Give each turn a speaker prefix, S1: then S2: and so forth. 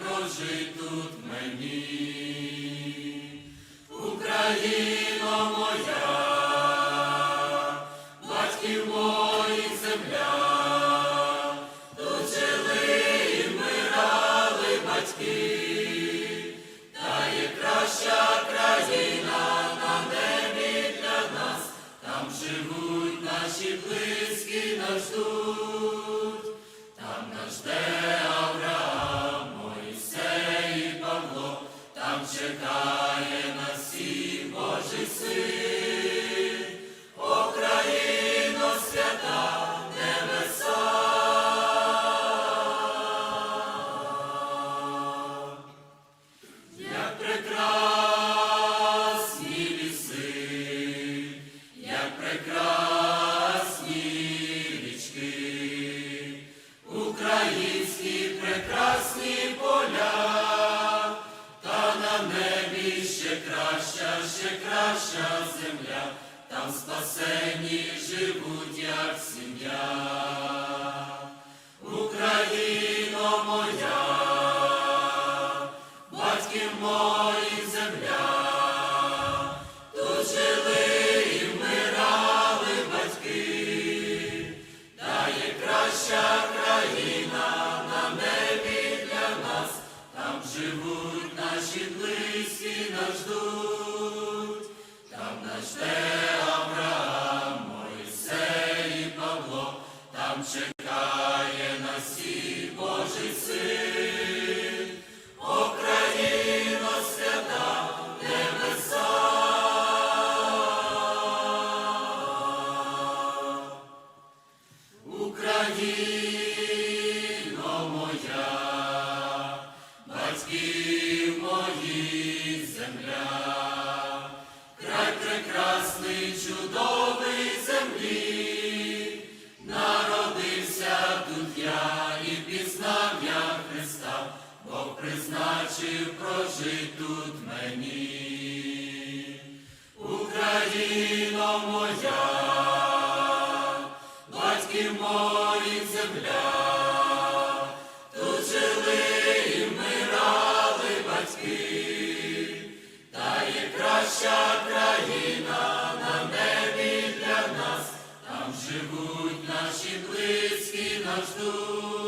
S1: Прожив тут мені Україна. Наші близькі, нас ждуть, там нас жде ще краща земля, там спасені живуть, як сім'я. Україно моя, батьків моїх чекає на всіх Божий син. Україно свята небеса. Україно моя, батьків моїх земля, край прекрасний, чудовий пізнав я Христа, Бог призначив прожить тут мені. Україно моя, батьків моїх земля, тут жили і вмирали батьки, та є краща країна на небі для нас, там живуть наші близькі, нас ждуть.